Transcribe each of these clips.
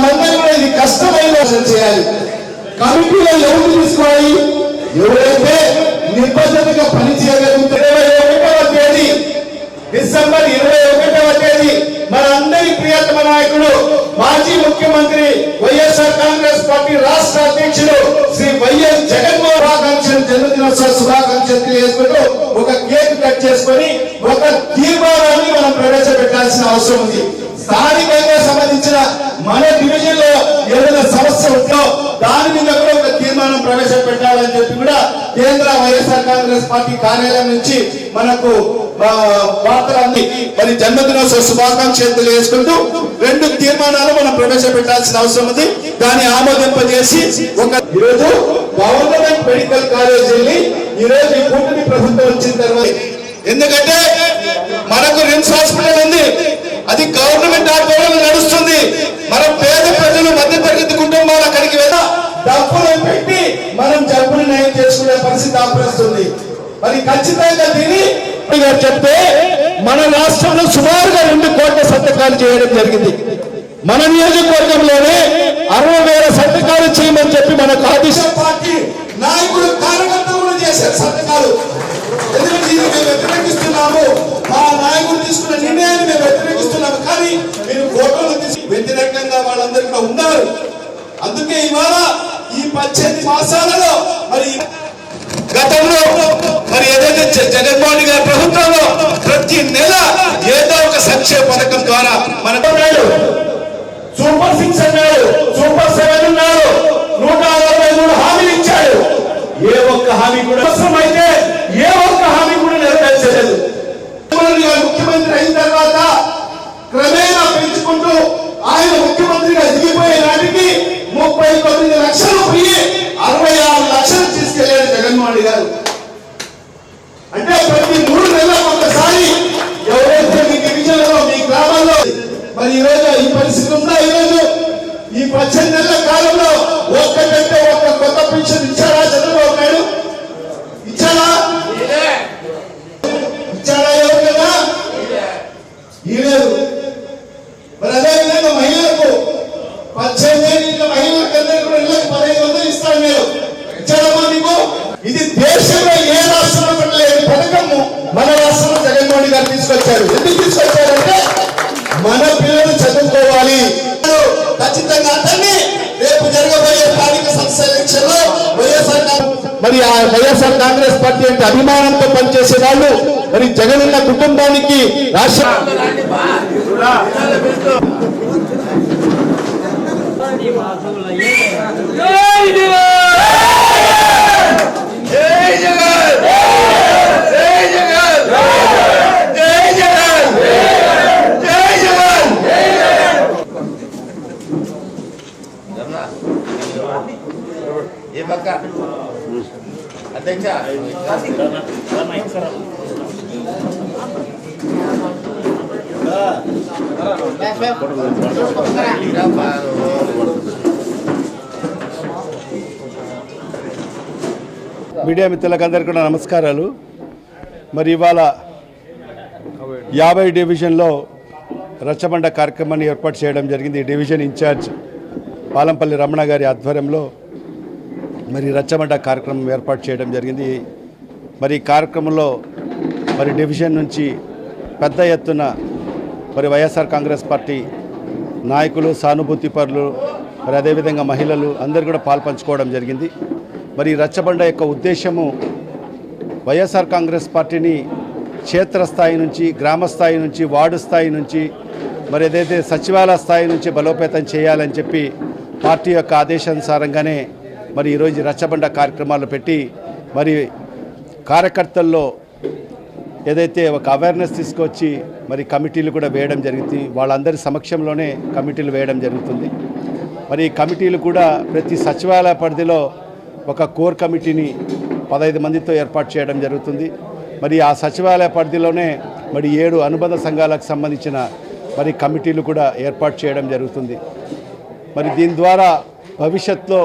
మనమందరం కూడా ఇది కష్టమైన చేయాలి. కమిటీలో ఎవరు తీసుకోవాలి? ఎవరైతే నిబద్ధతగా పని చేయగలిగితే ఇరవై ఒకటవ తేదీ డిసెంబర్ ఇరవై ఒకటవ తేదీ మన అందరి ప్రియతమ నాయకుడు మాజీ ముఖ్యమంత్రి వైఎస్ఆర్ కాంగ్రెస్ పార్టీ రాష్ట్ర అధ్యక్షుడు శ్రీ వైఎస్ జగన్మోహన్ శుభాకాంక్షలు జన్మదినోత్సవ శుభాకాంక్షలు తెలియజేసుకుంటూ ఒక కేక్ కట్ చేసుకొని ఒక తీర్మానాన్ని మనం ప్రవేశపెట్టాల్సిన అవసరం ఉంది. స్థానికంగా సంబంధించిన మన డివిజన్లో ఏదైనా సమస్య ఉందో దాని మీద కూడా ఒక తీర్మానం ప్రవేశపెట్టాలని చెప్పి కూడా కేంద్ర వైఎస్ఆర్ కాంగ్రెస్ పార్టీ కార్యాలయం నుంచి మనకు వార్తలన్నీ మరి జన్మదినోత్సవ శుభాకాంక్షలు తెలియజేసుకుంటూ రెండు తీర్మానాలు మనం ప్రవేశపెట్టాల్సిన అవసరం ఉంది. దాన్ని ఆమోదింపజేసి ఒక ఈరోజు గవర్నమెంట్ మెడికల్ కాలేజ్ వెళ్ళి ఈరోజు ఈ కూటమి ప్రభుత్వం వచ్చిన తర్వాత ఎందుకంటే మనకు రిమ్స్ హాస్పిటల్ ఉంది. అది గవర్నమెంట్ ఆధ్వర్యంలో నడుస్తుంది. మన పేద ప్రజలు మధ్య తరగతి కుటుంబాలు అక్కడికి వెళ్ళ డబ్బులు పెట్టి మనం జబ్బులు నయం చేసుకునే పరిస్థితి ఆపరిస్తుంది మరి ఖచ్చితంగా దీన్ని గారు చెప్తే మన రాష్ట్రంలో సుమారుగా రెండు కోట్ల సంతకాలు చేయడం జరిగింది. మన నియోజకవర్గంలోనే అరవై వేల సంతకాలు చేయమని చెప్పి మనకు ఆదేశ. పార్టీ నాయకులు కార్యకర్తలు చేశారు సంతకాలు. ఎందుకంటే వ్యతిరేకిస్తున్నాము. మాసాలలో మరి గతంలో మరి ఏదైతే జగన్మోహన్ గారి ప్రభుత్వంలో ప్రతి నెల ఏదో ఒక సంక్షేమ పథకం ద్వారా మన సూపర్ సిక్స్ అన్నాడు సూపర్ సెవెన్ అన్నాడు నూట అరవై మూడు హామీలు ఇచ్చాడు. ఏ ఒక్క హామీ కూడా అవసరమైతే ఏ ఒక్క హామీ కూడా నెరవేర్చలేదు. ముఖ్యమంత్రి అయిన తర్వాత క్రమేణా ఈ పద్దెనిమిది మరి ఆ వైఎస్ఆర్ కాంగ్రెస్ పార్టీ అంటే అభిమానంతో పనిచేసే వాళ్ళు మరి జగనన్న కుటుంబానికి రాష్ట్ర జగన్! మీడియా మిత్రులకందరికీ కూడా నమస్కారాలు. మరి ఇవాళ యాభై డివిజన్లో రచ్చబండ కార్యక్రమాన్ని ఏర్పాటు చేయడం జరిగింది. ఈ డివిజన్ ఇన్ఛార్జ్ పాలంపల్లి రమణ గారి ఆధ్వర్యంలో మరి రచ్చబండ కార్యక్రమం ఏర్పాటు చేయడం జరిగింది. మరి ఈ కార్యక్రమంలో మరి డివిజన్ నుంచి పెద్ద ఎత్తున మరి వైఎస్ఆర్ కాంగ్రెస్ పార్టీ నాయకులు సానుభూతి పరులు మరి అదేవిధంగా మహిళలు అందరు కూడా పాల్పంచుకోవడం జరిగింది. మరి రచ్చబండ యొక్క ఉద్దేశము వైఎస్ఆర్ కాంగ్రెస్ పార్టీని క్షేత్రస్థాయి నుంచి గ్రామ స్థాయి నుంచి వార్డు స్థాయి నుంచి మరి ఏదైతే సచివాలయ స్థాయి నుంచి బలోపేతం చేయాలని చెప్పి పార్టీ యొక్క ఆదేశానుసారంగానే మరి ఈరోజు రచ్చబండ కార్యక్రమాలు పెట్టి మరి కార్యకర్తల్లో ఏదైతే ఒక అవేర్నెస్ తీసుకొచ్చి మరి కమిటీలు కూడా వేయడం జరుగుతుంది వాళ్ళందరి సమక్షంలోనే కమిటీలు వేయడం జరుగుతుంది. మరి ఈ కమిటీలు కూడా ప్రతి సచివాలయ పరిధిలో ఒక కోర్ కమిటీని పదహైదు మందితో ఏర్పాటు చేయడం జరుగుతుంది. మరి ఆ సచివాలయ పరిధిలోనే మరి ఏడు అనుబంధ సంఘాలకు సంబంధించిన మరి కమిటీలు కూడా ఏర్పాటు చేయడం జరుగుతుంది. మరి దీని ద్వారా భవిష్యత్తులో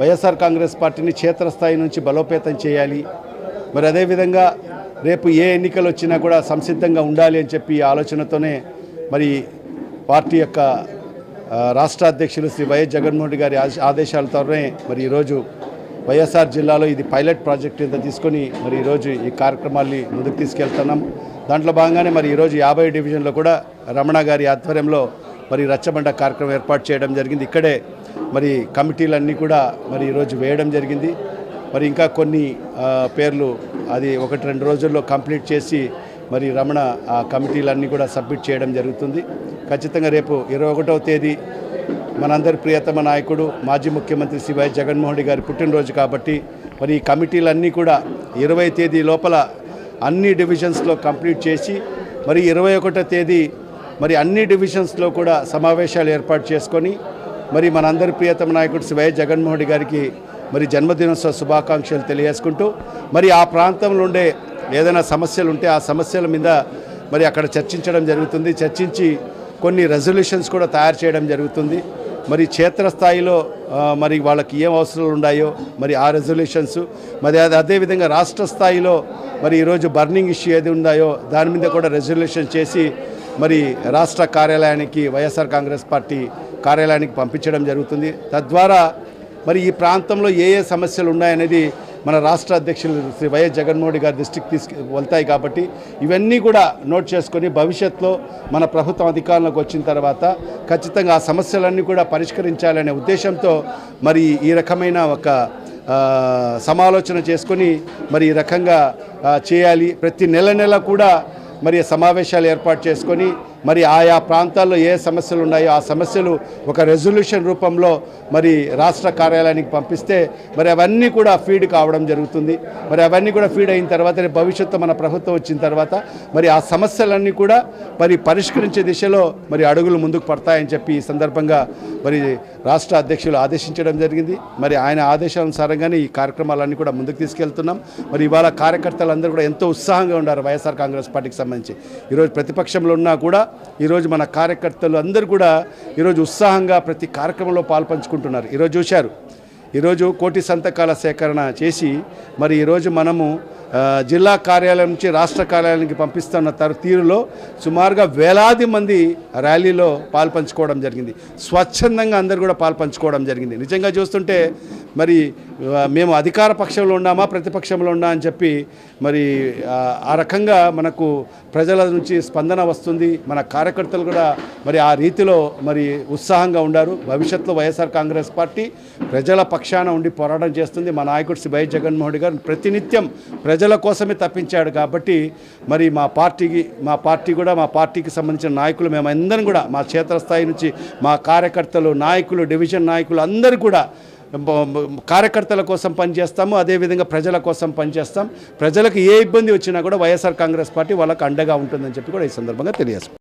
వైఎస్ఆర్ కాంగ్రెస్ పార్టీని క్షేత్రస్థాయి నుంచి బలోపేతం చేయాలి. మరి అదేవిధంగా రేపు ఏ ఎన్నికలు వచ్చినా కూడా సంసిద్ధంగా ఉండాలి అని చెప్పి ఆలోచనతోనే మరి పార్టీ యొక్క రాష్ట్ర అధ్యక్షులు శ్రీ వైఎస్ జగన్మోహన్ రెడ్డి గారి ఆదేశాలతోనే మరి ఈరోజు వైఎస్ఆర్ జిల్లాలో ఇది పైలట్ ప్రాజెక్ట్ కింద తీసుకొని మరి ఈరోజు ఈ కార్యక్రమాల్ని ముందుకు తీసుకెళ్తున్నాం. దాంట్లో భాగంగానే మరి ఈరోజు యాభై డివిజన్లో కూడా రమణ గారి ఆధ్వర్యంలో మరి రచ్చబండ కార్యక్రమం ఏర్పాటు చేయడం జరిగింది. ఇక్కడే మరి కమిటీలన్నీ కూడా మరి ఈరోజు వేయడం జరిగింది. మరి ఇంకా కొన్ని పేర్లు అది ఒకటి రెండు రోజుల్లో కంప్లీట్ చేసి మరి రమణ ఆ కమిటీలన్నీ కూడా సబ్మిట్ చేయడం జరుగుతుంది. ఖచ్చితంగా రేపు ఇరవై ఒకటవ తేదీ మనందరి ప్రియతమ నాయకుడు మాజీ ముఖ్యమంత్రి సివాయ్ జగన్మోహన్ రెడ్డి గారి పుట్టినరోజు కాబట్టి మరి ఈ కమిటీలన్నీ కూడా ఇరవై తేదీ లోపల అన్ని డివిజన్స్లో కంప్లీట్ చేసి మరి ఇరవై ఒకటో తేదీ మరి అన్ని డివిజన్స్లో కూడా సమావేశాలు ఏర్పాటు చేసుకొని మరి మనందరి ప్రియతమ నాయకుడు శ్రీ జగన్మోహన్ రెడ్డి గారికి మరి జన్మదినోత్సవ శుభాకాంక్షలు తెలియజేసుకుంటూ మరి ఆ ప్రాంతంలో ఉండే ఏదైనా సమస్యలు ఉంటే ఆ సమస్యల మీద మరి అక్కడ చర్చించడం జరుగుతుంది. చర్చించి కొన్ని రెజల్యూషన్స్ కూడా తయారు చేయడం జరుగుతుంది. మరి క్షేత్రస్థాయిలో మరి వాళ్ళకి ఏం అవసరాలు ఉన్నాయో మరి ఆ రెజల్యూషన్స్. మరి అదే అదేవిధంగా రాష్ట్ర స్థాయిలో మరి ఈరోజు బర్నింగ్ ఇష్యూ ఏది ఉందాయో దాని మీద కూడా రెజల్యూషన్ చేసి మరి రాష్ట్ర కార్యాలయానికి వైఎస్ఆర్ కాంగ్రెస్ పార్టీ కార్యాలయానికి పంపించడం జరుగుతుంది. తద్వారా మరి ఈ ప్రాంతంలో ఏ ఏ సమస్యలు ఉన్నాయనేది మన రాష్ట్ర అధ్యక్షులు శ్రీ వైఎస్ జగన్మోహన్ గారి దృష్టికి తీసుకు వెళ్తాయి కాబట్టి ఇవన్నీ కూడా నోట్ చేసుకొని భవిష్యత్తులో మన ప్రభుత్వం అధికారంలోకి వచ్చిన తర్వాత ఖచ్చితంగా ఆ సమస్యలన్నీ కూడా పరిష్కరించాలనే ఉద్దేశంతో మరి ఈ రకమైన ఒక సమాలోచన చేసుకొని మరి ఈ రకంగా చేయాలి. ప్రతి నెల నెల కూడా మరి సమావేశాలు ఏర్పాటు చేసుకొని మరి ఆయా ప్రాంతాల్లో ఏ సమస్యలు ఉన్నాయో ఆ సమస్యలు ఒక రెజల్యూషన్ రూపంలో మరి రాష్ట్ర కార్యాలయానికి పంపిస్తే మరి అవన్నీ కూడా ఫీడ్ కావడం జరుగుతుంది. మరి అవన్నీ కూడా ఫీడ్ అయిన తర్వాత భవిష్యత్తు మన ప్రభుత్వం వచ్చిన తర్వాత మరి ఆ సమస్యలన్నీ కూడా మరి పరిష్కరించే దిశలో మరి అడుగులు ముందుకు పడతాయని చెప్పి ఈ సందర్భంగా మరి రాష్ట్ర అధ్యక్షులు ఆదేశించడం జరిగింది. మరి ఆయన ఆదేశానుసారంగానే ఈ కార్యక్రమాలన్నీ కూడా ముందుకు తీసుకెళ్తున్నాం. మరి ఇవాళ కార్యకర్తలందరూ కూడా ఎంతో ఉత్సాహంగా ఉన్నారు వైఎస్ఆర్ కాంగ్రెస్ పార్టీకి సంబంధించి. ఈరోజు ప్రతిపక్షంలో ఉన్నా కూడా ఈరోజు మన కార్యకర్తలు అందరూ కూడా ఈరోజు ఉత్సాహంగా ప్రతి కార్యక్రమంలో పాల్పంచుకుంటున్నారు. ఈరోజు చూశారు. ఈరోజు కోటి సంతకాల సేకరణ చేసి మరి ఈరోజు మనము జిల్లా కార్యాలయం నుంచి రాష్ట్ర కార్యాలయానికి పంపిస్తున్న తరు తీరులో సుమారుగా వేలాది మంది ర్యాలీలో పాల్పంచుకోవడం జరిగింది. స్వచ్ఛందంగా అందరూ కూడా పాల్పంచుకోవడం జరిగింది. నిజంగా చూస్తుంటే మరి మేము అధికార పక్షంలో ఉన్నామా ప్రతిపక్షంలో ఉన్నా అని చెప్పి మరి ఆ, రకంగా మనకు ప్రజల నుంచి స్పందన వస్తుంది. మన కార్యకర్తలు కూడా మరి ఆ రీతిలో మరి ఉత్సాహంగా ఉండారు. భవిష్యత్తులో వైఎస్ఆర్ కాంగ్రెస్ పార్టీ ప్రజల పక్షాన ఉండి పోరాటం చేస్తుంది. మా నాయకుడు శ్రీ వైఎస్ జగన్మోహన్ గారు ప్రతినిత్యం ప్రజల కోసమే తప్పించాడు కాబట్టి మరి మా పార్టీకి మా పార్టీ కూడా మా పార్టీకి సంబంధించిన నాయకులు మేము అందరం కూడా మా క్షేత్రస్థాయి నుంచి మా కార్యకర్తలు నాయకులు డివిజన్ నాయకులు అందరూ కూడా కార్యకర్తల కోసం పనిచేస్తాము అదేవిధంగా ప్రజల కోసం పనిచేస్తాం. ప్రజలకు ఏ ఇబ్బంది వచ్చినా కూడా వైఎస్ఆర్ కాంగ్రెస్ పార్టీ వాళ్ళకు అండగా ఉంటుందని చెప్పి కూడా ఈ సందర్భంగా తెలియజేస్తాం